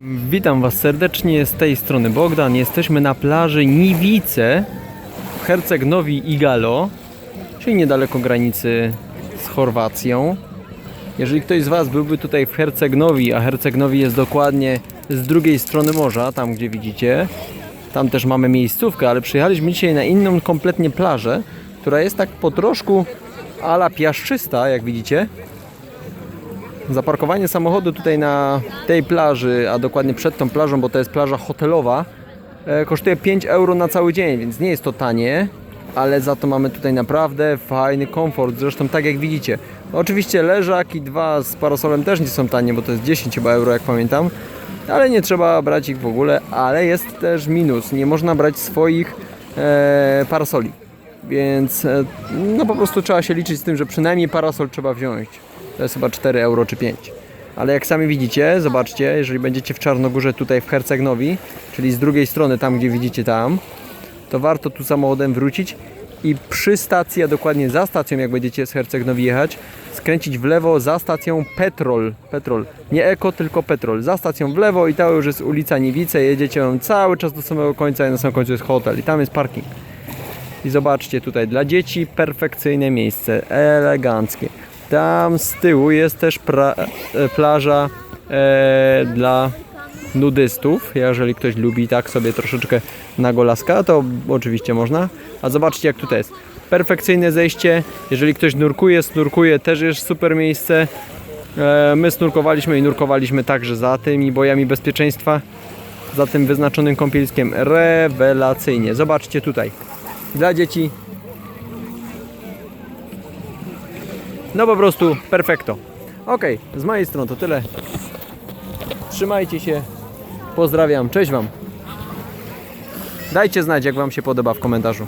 Witam Was serdecznie z tej strony Bogdan. Jesteśmy na plaży Niwice w Herceg-Nowi Igalo, czyli niedaleko granicy z Chorwacją. Jeżeli ktoś z Was byłby tutaj w Herceg-Nowi, a Herceg-Nowi jest dokładnie z drugiej strony morza, tam gdzie widzicie, tam też mamy miejscówkę, ale przyjechaliśmy dzisiaj na inną kompletnie plażę, która jest tak po troszku ala piaszczysta, jak widzicie. Zaparkowanie samochodu tutaj na tej plaży, a dokładnie przed tą plażą, bo to jest plaża hotelowa, e, kosztuje 5 euro na cały dzień, więc nie jest to tanie, ale za to mamy tutaj naprawdę fajny komfort. Zresztą tak jak widzicie. Oczywiście leżak i dwa z parasolem też nie są tanie, bo to jest 10 chyba euro, jak pamiętam. Ale nie trzeba brać ich w ogóle, ale jest też minus. Nie można brać swoich e, parasoli. Więc e, no po prostu trzeba się liczyć z tym, że przynajmniej parasol trzeba wziąć. To jest chyba 4 euro czy 5. Ale jak sami widzicie, zobaczcie, jeżeli będziecie w Czarnogórze tutaj w Hercegnowi, czyli z drugiej strony tam gdzie widzicie tam, to warto tu samochodem wrócić i przy stacji, a dokładnie za stacją jak będziecie z Hercegnowi jechać, skręcić w lewo za stacją Petrol. Petrol. Nie Eko, tylko Petrol. Za stacją w lewo i to już jest ulica Niewice. Jedziecie ją cały czas do samego końca i na samym końcu jest hotel i tam jest parking. I zobaczcie tutaj, dla dzieci perfekcyjne miejsce, eleganckie. Tam z tyłu jest też pra, e, plaża e, dla nudystów. Jeżeli ktoś lubi tak sobie troszeczkę na golaska, to oczywiście można. A zobaczcie jak tutaj jest. Perfekcyjne zejście. Jeżeli ktoś nurkuje, snurkuje, też jest super miejsce. E, my snurkowaliśmy i nurkowaliśmy także za tymi bojami bezpieczeństwa. Za tym wyznaczonym kąpielskiem. Rewelacyjnie. Zobaczcie tutaj. Dla dzieci No po prostu perfekto. Ok, z mojej strony to tyle. Trzymajcie się. Pozdrawiam. Cześć Wam. Dajcie znać, jak Wam się podoba w komentarzu.